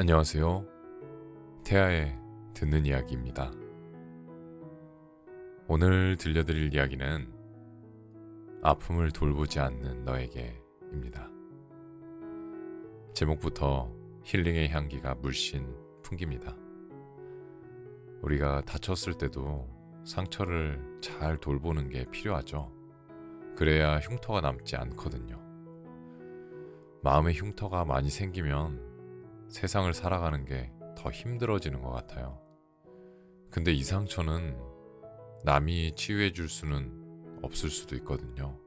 안녕하세요. 태아의 듣는 이야기입니다. 오늘 들려드릴 이야기는 아픔을 돌보지 않는 너에게입니다. 제목부터 힐링의 향기가 물씬 풍깁니다. 우리가 다쳤을 때도 상처를 잘 돌보는 게 필요하죠. 그래야 흉터가 남지 않거든요. 마음에 흉터가 많이 생기면 세상을 살아가는 게 더 힘들어지는 것 같아요. 근데 이 상처는 남이 치유해 줄 수는 없을 수도 있거든요.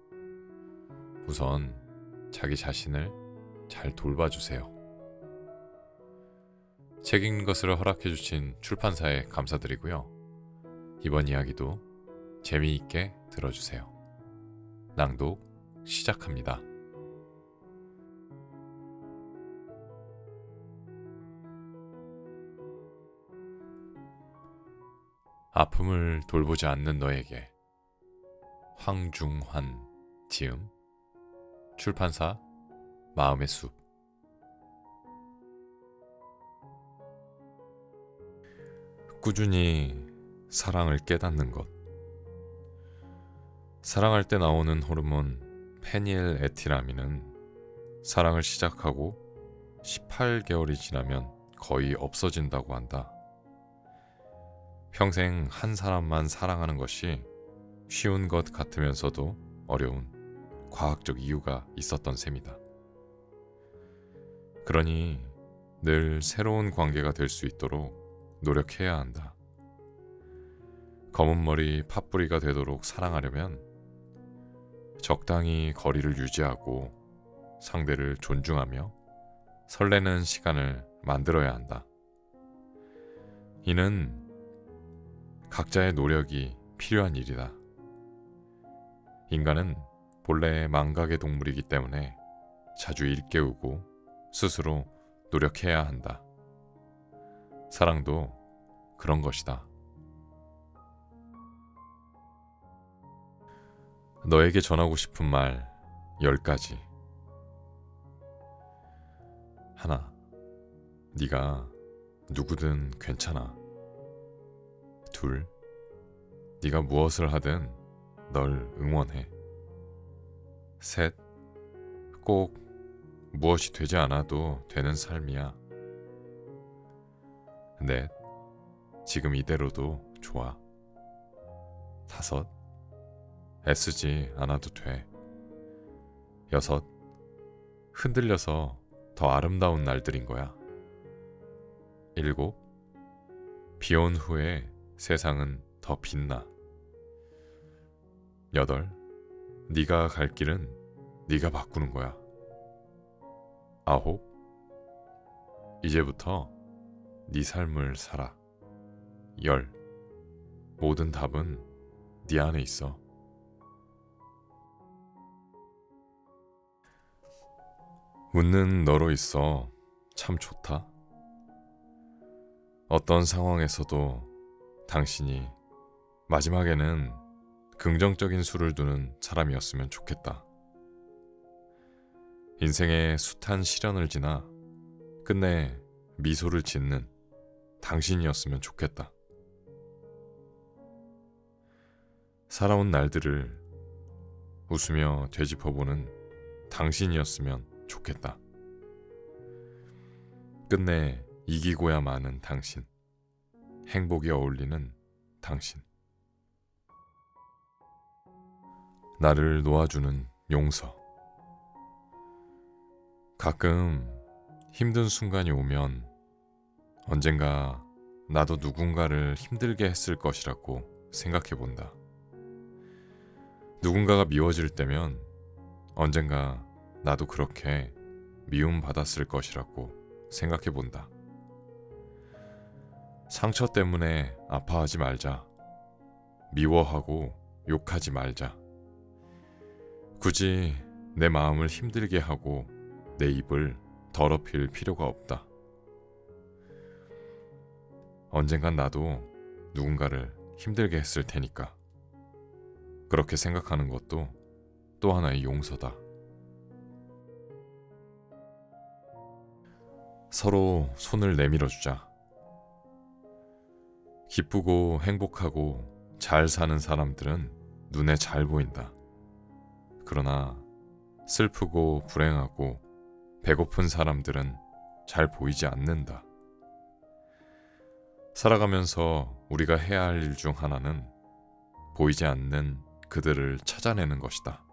우선 자기 자신을 잘 돌봐주세요. 책 읽는 것을 허락해 주신 출판사에 감사드리고요. 이번 이야기도 재미있게 들어주세요. 낭독 시작합니다. 아픔을 돌보지 않는 너에게. 황중환 지음. 출판사 마음의 숲. 꾸준히 사랑을 깨닫는 것. 사랑할 때 나오는 호르몬 페닐에틸아민은 사랑을 시작하고 18개월이 지나면 거의 없어진다고 한다. 평생 한 사람만 사랑하는 것이 쉬운 것 같으면서도 어려운 과학적 이유가 있었던 셈이다. 그러니 늘 새로운 관계가 될 수 있도록 노력해야 한다. 검은 머리 팥뿌리가 되도록 사랑하려면 적당히 거리를 유지하고 상대를 존중하며 설레는 시간을 만들어야 한다. 이는 각자의 노력이 필요한 일이다. 인간은 본래 망각의 동물이기 때문에 자주 일깨우고 스스로 노력해야 한다. 사랑도 그런 것이다. 너에게 전하고 싶은 말 10가지. 하나. 네가 누구든 괜찮아. 둘. 네가 무엇을 하든 널 응원해. 셋. 꼭 무엇이 되지 않아도 되는 삶이야. 넷. 지금 이대로도 좋아. 다섯. 애쓰지 않아도 돼. 여섯. 흔들려서 더 아름다운 날들인 거야. 일곱. 비온 후에 세상은 더 빛나. 여덟. 네가 갈 길은 네가 바꾸는 거야. 아홉. 이제부터 네 삶을 살아. 열. 모든 답은 네 안에 있어. 웃는 너로 있어 참 좋다. 어떤 상황에서도 당신이 마지막에는 긍정적인 수를 두는 사람이었으면 좋겠다. 인생의 숱한 시련을 지나 끝내 미소를 짓는 당신이었으면 좋겠다. 살아온 날들을 웃으며 되짚어보는 당신이었으면 좋겠다. 끝내 이기고야 마는 당신. 행복이 어울리는 당신. 나를 놓아주는 용서. 가끔 힘든 순간이 오면 언젠가 나도 누군가를 힘들게 했을 것이라고 생각해 본다. 누군가가 미워질 때면 언젠가 나도 그렇게 미움 받았을 것이라고 생각해 본다. 상처 때문에 아파하지 말자. 미워하고 욕하지 말자. 굳이 내 마음을 힘들게 하고 내 입을 더럽힐 필요가 없다. 언젠간 나도 누군가를 힘들게 했을 테니까. 그렇게 생각하는 것도 또 하나의 용서다. 서로 손을 내밀어 주자. 기쁘고 행복하고 잘 사는 사람들은 눈에 잘 보인다. 그러나 슬프고 불행하고 배고픈 사람들은 잘 보이지 않는다. 살아가면서 우리가 해야 할 일 중 하나는 보이지 않는 그들을 찾아내는 것이다.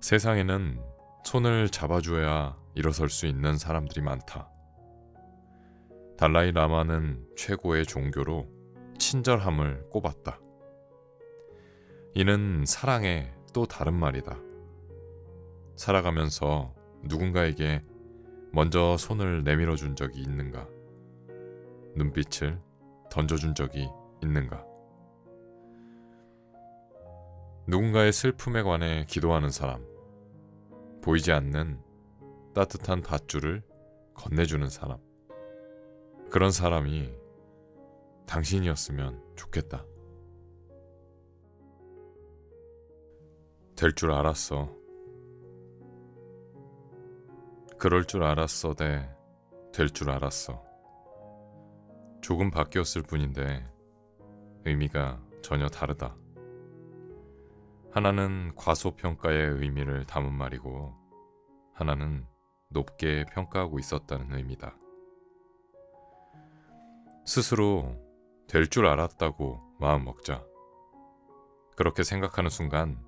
세상에는 손을 잡아줘야 일어설 수 있는 사람들이 많다. 달라이 라마는 최고의 종교로 친절함을 꼽았다. 이는 사랑의 또 다른 말이다. 살아가면서 누군가에게 먼저 손을 내밀어 준 적이 있는가? 눈빛을 던져준 적이 있는가? 누군가의 슬픔에 관해 기도하는 사람, 보이지 않는 따뜻한 밧줄을 건네주는 사람, 그런 사람이 당신이었으면 좋겠다. 될 줄 알았어. 그럴 줄 알았어, 대. 될 줄 알았어. 조금 바뀌었을 뿐인데 의미가 전혀 다르다. 하나는 과소평가의 의미를 담은 말이고 하나는 높게 평가하고 있었다는 의미다. 스스로 될 줄 알았다고 마음 먹자. 그렇게 생각하는 순간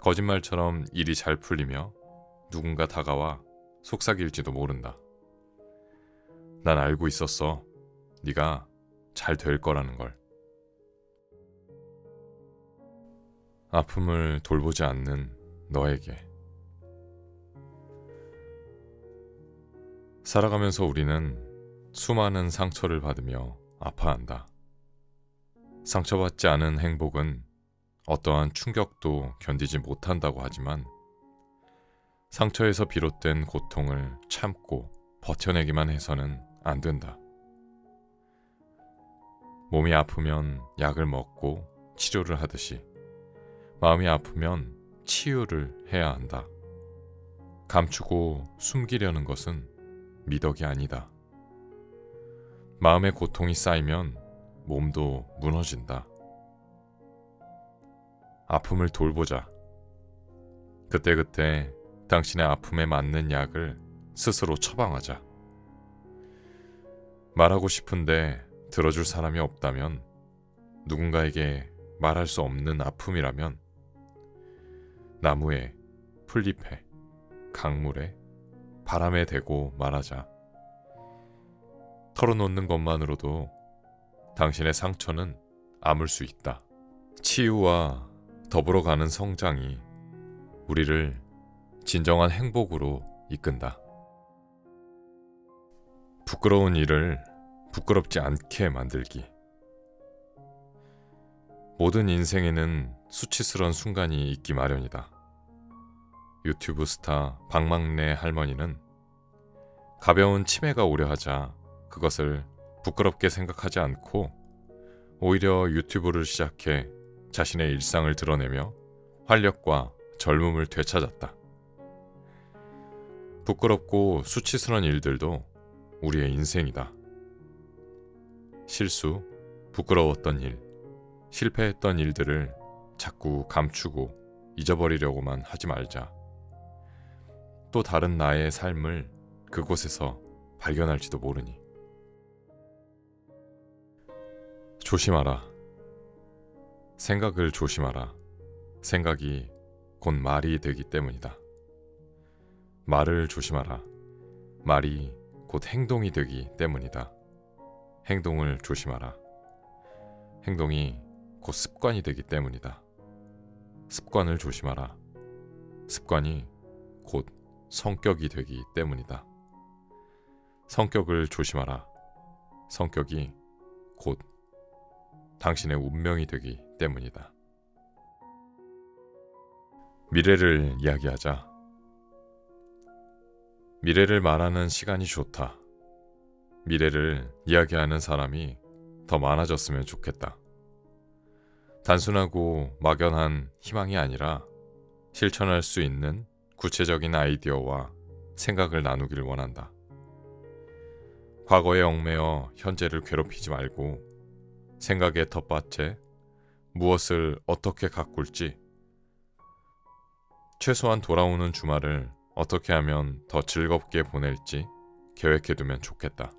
거짓말처럼 일이 잘 풀리며 누군가 다가와 속삭일지도 모른다. 난 알고 있었어. 네가 잘 될 거라는 걸. 아픔을 돌보지 않는 너에게. 살아가면서 우리는 수많은 상처를 받으며 아파한다. 상처받지 않은 행복은 어떠한 충격도 견디지 못한다고 하지만 상처에서 비롯된 고통을 참고 버텨내기만 해서는 안 된다. 몸이 아프면 약을 먹고 치료를 하듯이 마음이 아프면 치유를 해야 한다. 감추고 숨기려는 것은 미덕이 아니다. 마음의 고통이 쌓이면 몸도 무너진다. 아픔을 돌보자. 그때그때 당신의 아픔에 맞는 약을 스스로 처방하자. 말하고 싶은데 들어줄 사람이 없다면 누군가에게 말할 수 없는 아픔이라면 나무에 풀잎에 강물에 바람에 대고 말하자. 털어놓는 것만으로도 당신의 상처는 아물 수 있다. 치유와 더불어 가는 성장이 우리를 진정한 행복으로 이끈다. 부끄러운 일을 부끄럽지 않게 만들기. 모든 인생에는 수치스러운 순간이 있기 마련이다. 유튜브 스타 박막내 할머니는 가벼운 치매가 오려 하자 그것을 부끄럽게 생각하지 않고 오히려 유튜브를 시작해 자신의 일상을 드러내며 활력과 젊음을 되찾았다. 부끄럽고 수치스러운 일들도 우리의 인생이다. 실수, 부끄러웠던 일, 실패했던 일들을 자꾸 감추고 잊어버리려고만 하지 말자. 또 다른 나의 삶을 그곳에서 발견할지도 모르니. 조심하라. 생각을 조심하라. 생각이 곧 말이 되기 때문이다. 말을 조심하라. 말이 곧 행동이 되기 때문이다. 행동을 조심하라. 행동이 곧 습관이 되기 때문이다. 습관을 조심하라. 습관이 곧 성격이 되기 때문이다. 성격을 조심하라. 성격이 곧 당신의 운명이 되기 때문이다. 미래를 이야기하자. 미래를 말하는 시간이 좋다. 미래를 이야기하는 사람이 더 많아졌으면 좋겠다. 단순하고 막연한 희망이 아니라 실천할 수 있는 구체적인 아이디어와 생각을 나누기를 원한다. 과거에 얽매여 현재를 괴롭히지 말고 생각의 텃밭에 무엇을 어떻게 가꿀지 최소한 돌아오는 주말을 어떻게 하면 더 즐겁게 보낼지 계획해두면 좋겠다.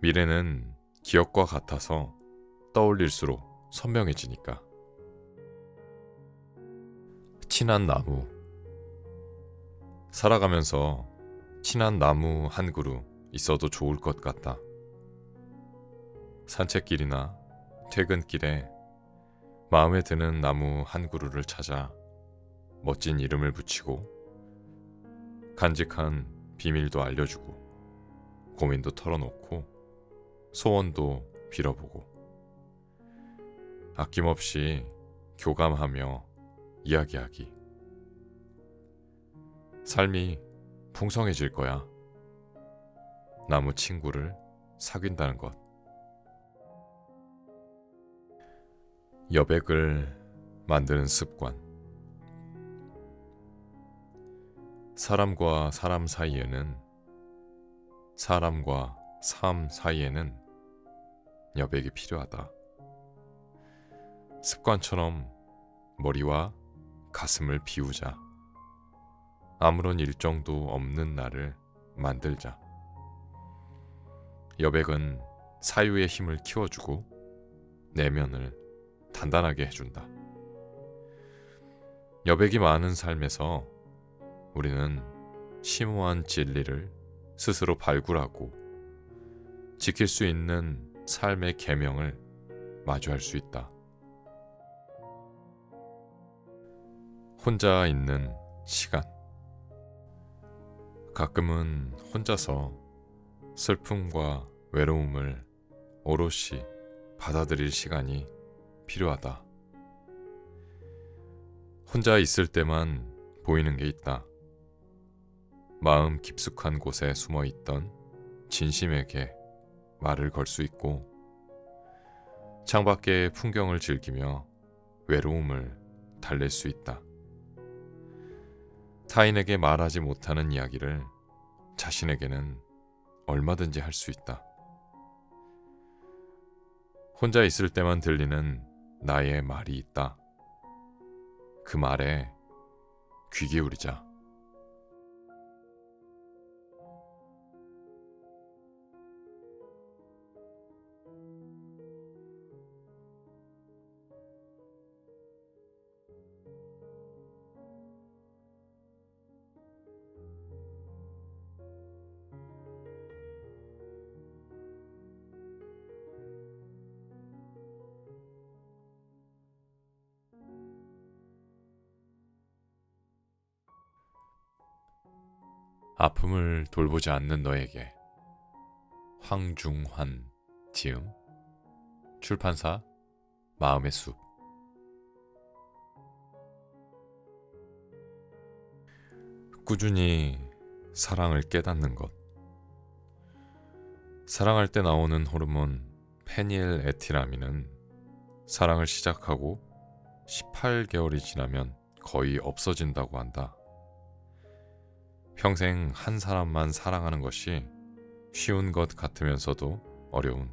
미래는 기억과 같아서 떠올릴수록 선명해지니까. 친한 나무. 살아가면서 친한 나무 한 그루 있어도 좋을 것 같다. 산책길이나 퇴근길에 마음에 드는 나무 한 그루를 찾아 멋진 이름을 붙이고 간직한 비밀도 알려주고 고민도 털어놓고 소원도 빌어보고 아낌없이 교감하며 이야기하기 삶이 풍성해질 거야. 나무 친구를 사귄다는 것. 여백을 만드는 습관. 사람과 사람 사이에는 사람과 삶 사이에는 여백이 필요하다. 습관처럼 머리와 가슴을 비우자. 아무런 일정도 없는 날을 만들자. 여백은 사유의 힘을 키워주고 내면을 단단하게 해준다. 여백이 많은 삶에서 우리는 심오한 진리를 스스로 발굴하고 지킬 수 있는 삶의 계명을 마주할 수 있다. 혼자 있는 시간. 가끔은 혼자서 슬픔과 외로움을 오롯이 받아들일 시간이 필요하다. 혼자 있을 때만 보이는 게 있다. 마음 깊숙한 곳에 숨어 있던 진심에게 말을 걸 수 있고 창밖의 풍경을 즐기며 외로움을 달랠 수 있다. 타인에게 말하지 못하는 이야기를 자신에게는 얼마든지 할 수 있다. 혼자 있을 때만 들리는 나의 말이 있다. 그 말에 귀 기울이자. 돌보지 않는 너에게. 황중환 지음 출판사 마음의 숲. 꾸준히 사랑을 깨닫는 것. 사랑할 때 나오는 호르몬 페닐 에티라민은 사랑을 시작하고 18개월이 지나면 거의 없어진다고 한다. 평생 한 사람만 사랑하는 것이 쉬운 것 같으면서도 어려운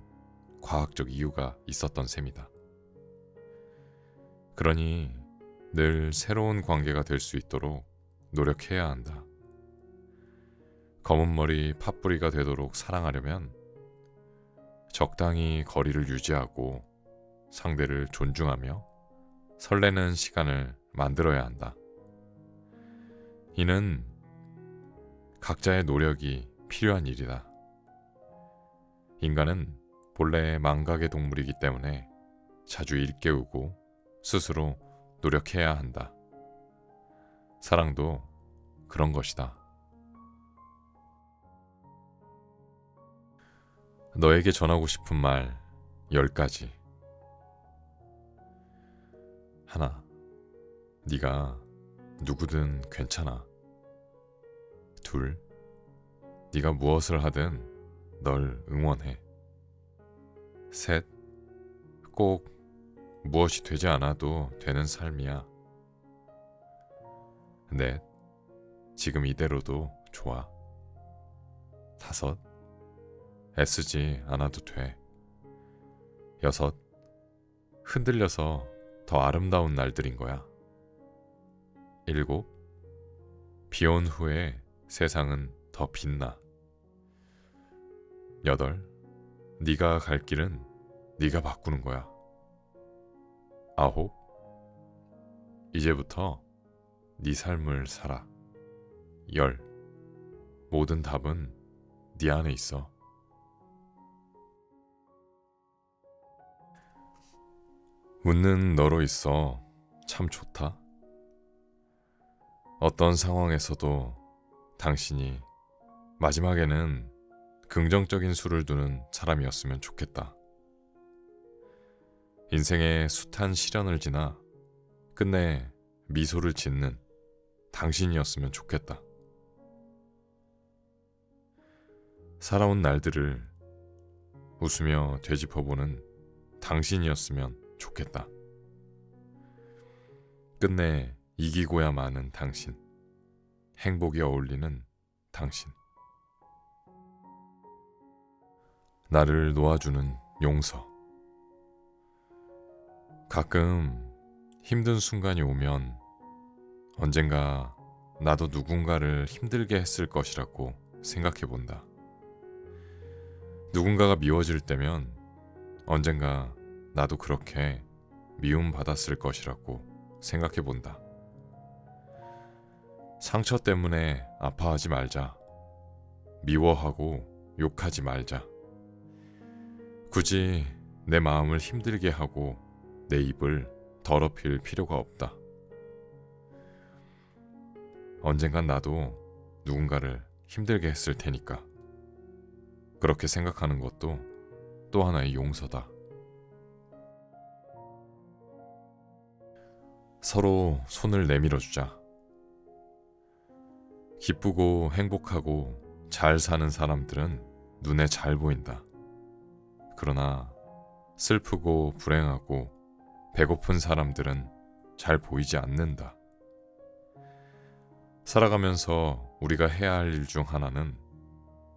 과학적 이유가 있었던 셈이다. 그러니 늘 새로운 관계가 될 수 있도록 노력해야 한다. 검은 머리 팥뿌리가 되도록 사랑하려면 적당히 거리를 유지하고 상대를 존중하며 설레는 시간을 만들어야 한다. 이는 각자의 노력이 필요한 일이다. 인간은 본래 망각의 동물이기 때문에 자주 일깨우고 스스로 노력해야 한다. 사랑도 그런 것이다. 너에게 전하고 싶은 말 10가지. 하나. 네가 누구든 괜찮아. 둘. 네가 무엇을 하든 널 응원해. 셋. 꼭 무엇이 되지 않아도 되는 삶이야. 넷. 지금 이대로도 좋아. 다섯, 애쓰지 않아도 돼. 여섯, 흔들려서 더 아름다운 날들인 거야. 일곱, 비온 후에 세상은 더 빛나. 여덟, 네가 갈 길은 네가 바꾸는 거야. 아홉, 이제부터 네 삶을 살아. 열, 모든 답은 네 안에 있어. 웃는 너로 있어 참 좋다. 어떤 상황에서도 당신이 마지막에는 긍정적인 수를 두는 사람이었으면 좋겠다. 인생의 숱한 시련을 지나 끝내 미소를 짓는 당신이었으면 좋겠다. 살아온 날들을 웃으며 되짚어보는 당신이었으면 좋겠다. 끝내 이기고야 마는 당신. 행복이 어울리는 당신. 나를 놓아주는 용서. 가끔 힘든 순간이 오면 언젠가 나도 누군가를 힘들게 했을 것이라고 생각해 본다. 누군가가 미워질 때면 언젠가 나도 그렇게 미움 받았을 것이라고 생각해 본다. 상처 때문에 아파하지 말자. 미워하고 욕하지 말자. 굳이 내 마음을 힘들게 하고 내 입을 더럽힐 필요가 없다. 언젠간 나도 누군가를 힘들게 했을 테니까. 그렇게 생각하는 것도 또 하나의 용서다. 서로 손을 내밀어 주자. 기쁘고 행복하고 잘 사는 사람들은 눈에 잘 보인다. 그러나 슬프고 불행하고 배고픈 사람들은 잘 보이지 않는다. 살아가면서 우리가 해야 할 일 중 하나는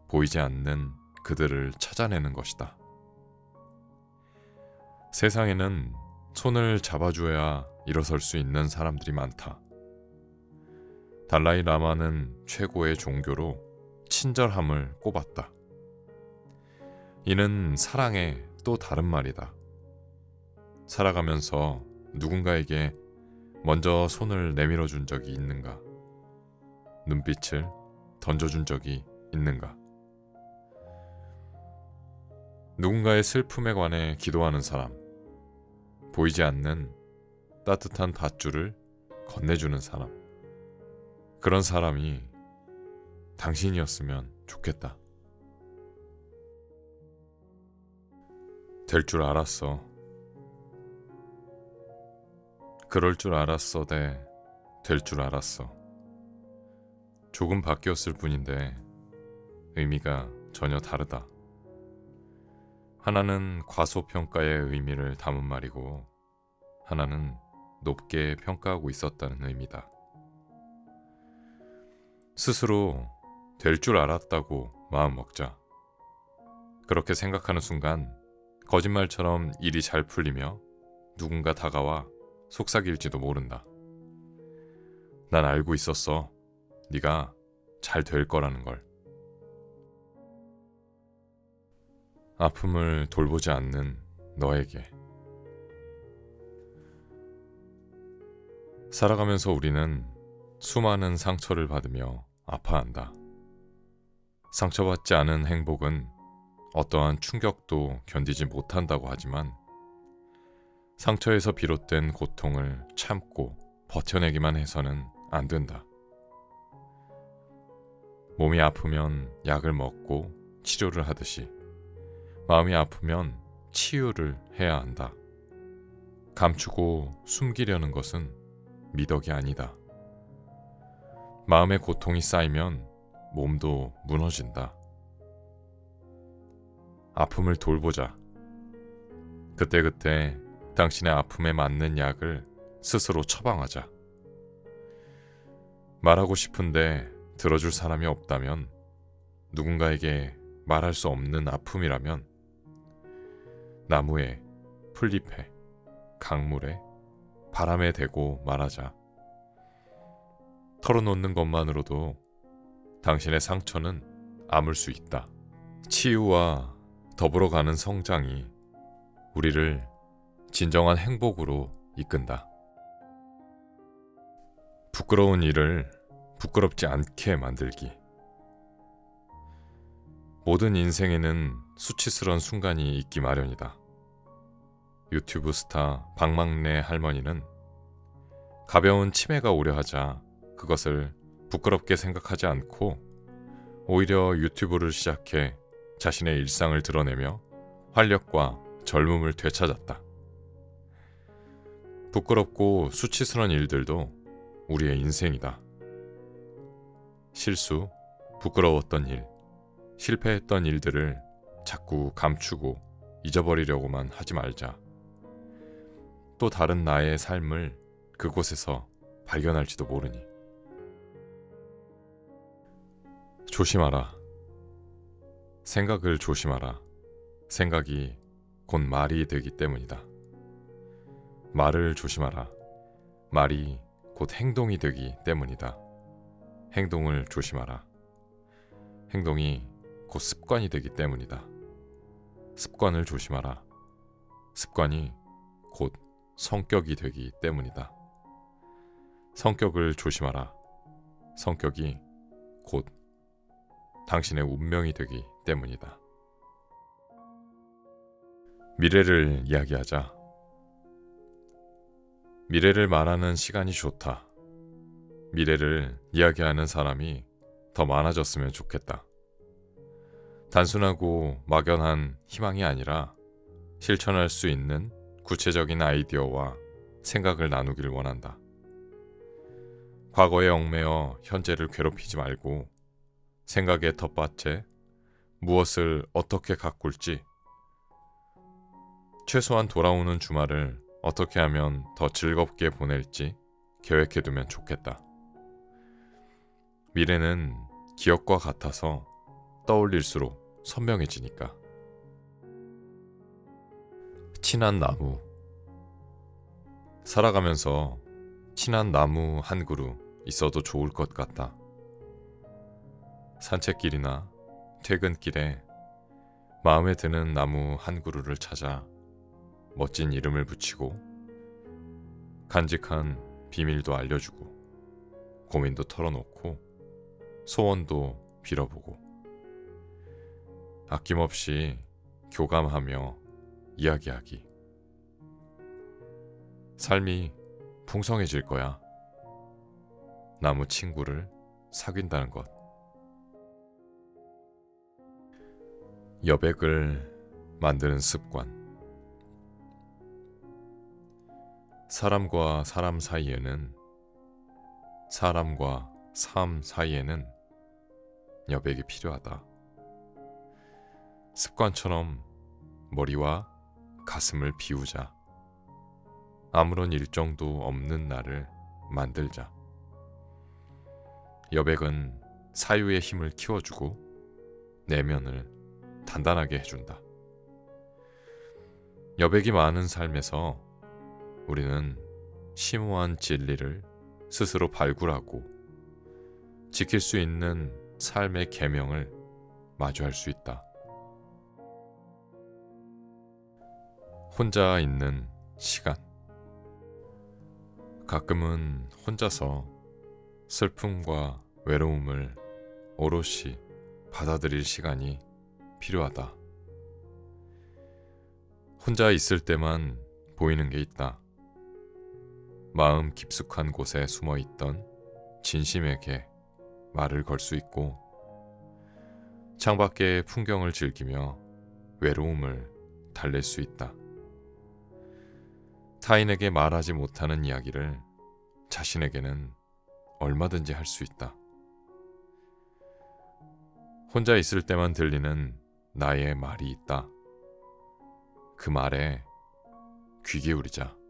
보이지 않는 그들을 찾아내는 것이다. 세상에는 손을 잡아줘야 일어설 수 있는 사람들이 많다. 달라이 라마는 최고의 종교로 친절함을 꼽았다. 이는 사랑의 또 다른 말이다. 살아가면서 누군가에게 먼저 손을 내밀어 준 적이 있는가? 눈빛을 던져준 적이 있는가? 누군가의 슬픔에 관해 기도하는 사람, 보이지 않는 따뜻한 밧줄을 건네주는 사람. 그런 사람이 당신이었으면 좋겠다. 될 줄 알았어. 그럴 줄 알았어, 대. 될 줄 알았어. 조금 바뀌었을 뿐인데 의미가 전혀 다르다. 하나는 과소평가의 의미를 담은 말이고, 하나는 높게 평가하고 있었다는 의미다. 스스로 될 줄 알았다고 마음 먹자. 그렇게 생각하는 순간 거짓말처럼 일이 잘 풀리며 누군가 다가와 속삭일지도 모른다. 난 알고 있었어. 네가 잘 될 거라는 걸. 아픔을 돌보지 않는 너에게. 살아가면서 우리는 수많은 상처를 받으며 아파한다. 상처받지 않은 행복은 어떠한 충격도 견디지 못한다고 하지만 상처에서 비롯된 고통을 참고 버텨내기만 해서는 안 된다. 몸이 아프면 약을 먹고 치료를 하듯이 마음이 아프면 치유를 해야 한다. 감추고 숨기려는 것은 미덕이 아니다. 마음의 고통이 쌓이면 몸도 무너진다. 아픔을 돌보자. 그때그때 당신의 아픔에 맞는 약을 스스로 처방하자. 말하고 싶은데 들어줄 사람이 없다면 누군가에게 말할 수 없는 아픔이라면 나무에 풀잎에 강물에 바람에 대고 말하자. 털어놓는 것만으로도 당신의 상처는 아물 수 있다. 치유와 더불어 가는 성장이 우리를 진정한 행복으로 이끈다. 부끄러운 일을 부끄럽지 않게 만들기. 모든 인생에는 수치스러운 순간이 있기 마련이다. 유튜브 스타 박막내 할머니는 가벼운 치매가 오려 하자 그것을 부끄럽게 생각하지 않고 오히려 유튜브를 시작해 자신의 일상을 드러내며 활력과 젊음을 되찾았다. 부끄럽고 수치스러운 일들도 우리의 인생이다. 실수, 부끄러웠던 일, 실패했던 일들을 자꾸 감추고 잊어버리려고만 하지 말자. 또 다른 나의 삶을 그곳에서 발견할지도 모르니. 조심하라. 생각을 조심하라. 생각이 곧 말이 되기 때문이다. 말을 조심하라. 말이 곧 행동이 되기 때문이다. 행동을 조심하라. 행동이 곧 습관이 되기 때문이다. 습관을 조심하라. 습관이 곧 성격이 되기 때문이다. 성격을 조심하라. 성격이 곧 당신의 운명이 되기 때문이다. 미래를 이야기하자. 미래를 말하는 시간이 좋다. 미래를 이야기하는 사람이 더 많아졌으면 좋겠다. 단순하고 막연한 희망이 아니라 실천할 수 있는 구체적인 아이디어와 생각을 나누길 원한다. 과거에 얽매여 현재를 괴롭히지 말고 생각의 텃밭에 무엇을 어떻게 가꿀지 최소한 돌아오는 주말을 어떻게 하면 더 즐겁게 보낼지 계획해두면 좋겠다. 미래는 기억과 같아서 떠올릴수록 선명해지니까. 친한 나무. 살아가면서 친한 나무 한 그루 있어도 좋을 것 같다. 산책길이나 퇴근길에 마음에 드는 나무 한 그루를 찾아 멋진 이름을 붙이고 간직한 비밀도 알려주고 고민도 털어놓고 소원도 빌어보고 아낌없이 교감하며 이야기하기 삶이 풍성해질 거야. 나무 친구를 사귄다는 것. 여백을 만드는 습관. 사람과 사람 사이에는 사람과 삶 사이에는 여백이 필요하다. 습관처럼 머리와 가슴을 비우자. 아무런 일정도 없는 날을 만들자. 여백은 사유의 힘을 키워주고 내면을 단단하게 해준다. 여백이 많은 삶에서 우리는 심오한 진리를 스스로 발굴하고 지킬 수 있는 삶의 계명을 마주할 수 있다. 혼자 있는 시간. 가끔은 혼자서 슬픔과 외로움을 오롯이 받아들일 시간이 필요하다. 혼자 있을 때만 보이는 게 있다. 마음 깊숙한 곳에 숨어 있던 진심에게 말을 걸 수 있고 창밖의 풍경을 즐기며 외로움을 달랠 수 있다. 타인에게 말하지 못하는 이야기를 자신에게는 얼마든지 할 수 있다. 혼자 있을 때만 들리는 나의 말이 있다. 그 말에 귀 기울이자.